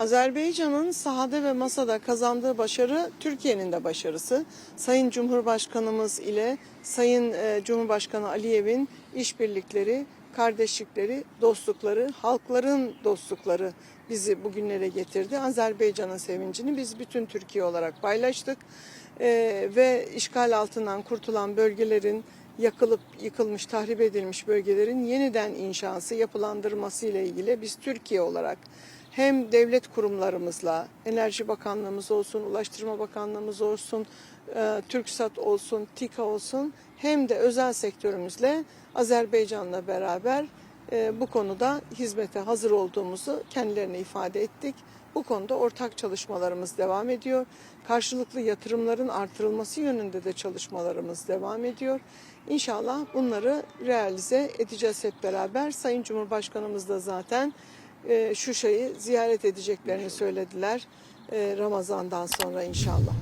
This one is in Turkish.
Azerbaycan'ın sahada ve masada kazandığı başarı Türkiye'nin de başarısı. Sayın Cumhurbaşkanımız ile Sayın e, Cumhurbaşkanı Aliyev'in işbirlikleri, kardeşlikleri, dostlukları, halkların dostlukları bizi bugünlere getirdi. Azerbaycan'ın sevincini biz bütün Türkiye olarak paylaştık. E, ve işgal altından kurtulan bölgelerin yakılıp yıkılmış, tahrip edilmiş bölgelerin yeniden inşası, yapılandırması ile ilgili biz Türkiye olarak hem devlet kurumlarımızla, Enerji Bakanlığımız olsun, Ulaştırma Bakanlığımız olsun, e, TürkSat olsun, TİKA olsun hem de özel sektörümüzle Azerbaycan'la beraber e, bu konuda hizmete hazır olduğumuzu kendilerine ifade ettik. Bu konuda ortak çalışmalarımız devam ediyor. Karşılıklı yatırımların artırılması yönünde de çalışmalarımız devam ediyor. İnşallah bunları realize edeceğiz hep beraber. Sayın Cumhurbaşkanımız da zaten e, şu şeyi ziyaret edeceklerini söylediler e, Ramazan'dan sonra inşallah.